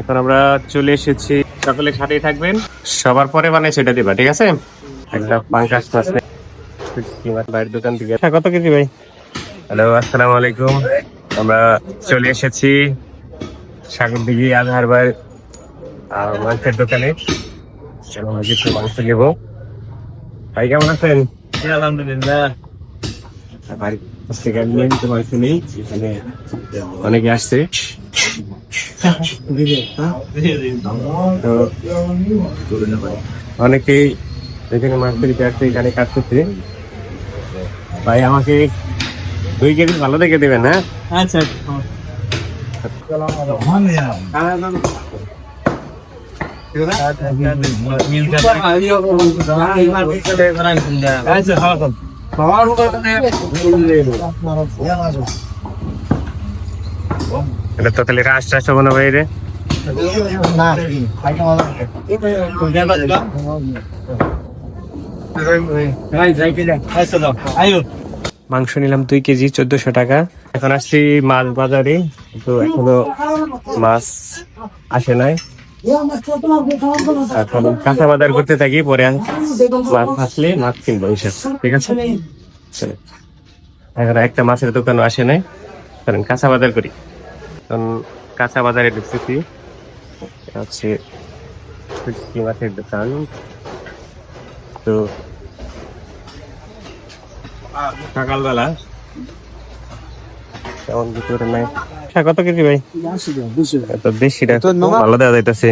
এখন আমরা চলে এসেছি। সকলে সাথেই থাকবেন। সবার পরে মানে সেটা দিবা ঠিক আছে? একটা পাঙ্কাশ মাছ বাইরের দোকান থেকে। হ্যাঁ, কত কেজি ভাই? হ্যালো আসসালামু আলাইকুম। আমরা চলে এসেছি সাগর দিঘি আজহার ভাই মাংসের দোকানে। চলো কিছু মাংস নেব। ভাই কেমন আছেন? আলহামদুলিল্লাহ। বাড়ির কাছ থেকে নিয়মিত মাংস নেই এখানে অনেকে আসছে। অনেকেই এখানে মাছ ধরতে এখানে কাজ করছে। ভাই আমাকে দুই কেজি ভালো দেখে দেবেন হ্যাঁ? আচ্ছা আচ্ছা এটা তো তাহলে রাস টাস হবে না ভাই রে মাংস নিলাম দুই কেজি চোদ্দশো টাকা। এখন আসছি মাছ বাজারে। তো এখনও মাছ আসে নাই। এখন কাঁচা বাজার করতে থাকি পরে মাছ আসলে মাছ কিনবো ঠিক আছে। এখন একটা মাছের দোকানও আসে নাই। কারণ কাঁচা বাজার করি। এখন কাঁচা বাজারে ঢুকতেছি। হচ্ছে শুটকি মাছের দোকান? তো সকালবেলা। তেমন ভিতরে নাই? কত কেজি ভাই? ভালো দেওয়া যাইতেছে।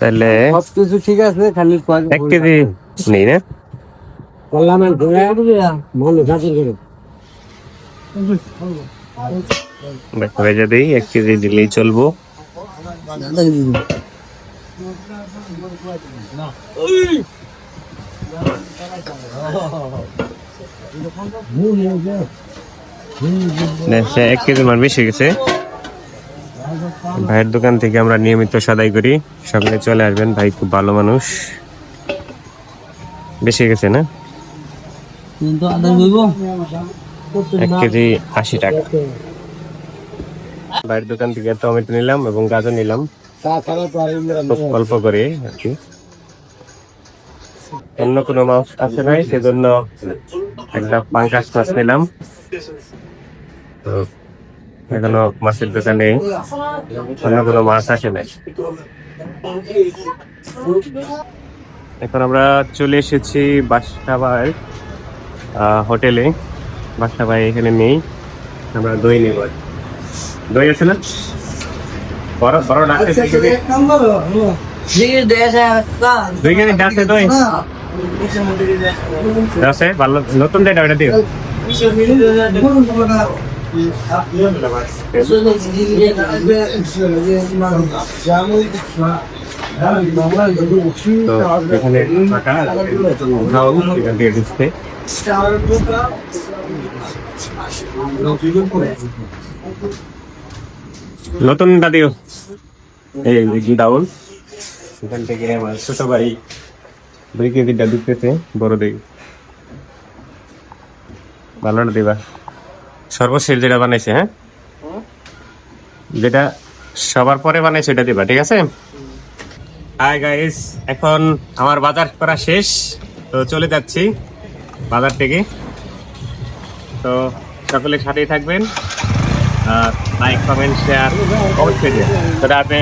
তাহলে সবকিছু ঠিক আছে খালি এক কেজি নেই না? ভেজে দিই, এক কেজি দিলেই চলবো। এক কেজি মান বেশি গেছে। ভাইয়ের দোকান থেকে আমরা নিয়মিত সদাই করি। সকালে চলে আসবেন, ভাই খুব ভালো মানুষ। বেশি গেছে না? এক কেজি আশি টাকা। ভাইয়ের দোকান থেকে টমেটো নিলাম এবং গাজর নিলাম। অল্প করে আর কি। অন্য কোনো মাছ আছে নাই সেজন্য একটা পাঙ্কাশ মাছ নিলাম। তো এখনও মাছের দোকানে অন্য কোনো মাছ আসে নাই। এখন আমরা চলে এসেছি বাসাবাই হোটেলে। বাসাবাই এখানে নেই। আমরা দই নেব। দই আছে না? বড় বড় ডাকতে দুই কেজি ডাকতে দই। আছে ভালো নতুন ডেটা ওটা দিও। এখানে নতুন দাদিও এই ডাউন এখান থেকে আমার ছোট ভাই দুই কেজিটা দিতেছে, বড় দিই। ভালোটা দিবা? সর্বশেষ যেটা বানাইছে হ্যাঁ? যেটা সবার পরে বানাইছে, এটা দিবা, ঠিক আছে? হাই গাইস এখন আমার বাজার করা শেষ। তো চলে যাচ্ছি বাজার থেকে। তো সকলে সাথেই থাকবেন। লাইক কমেন্ট শেয়ার অবশ্যই দিন তো আপনি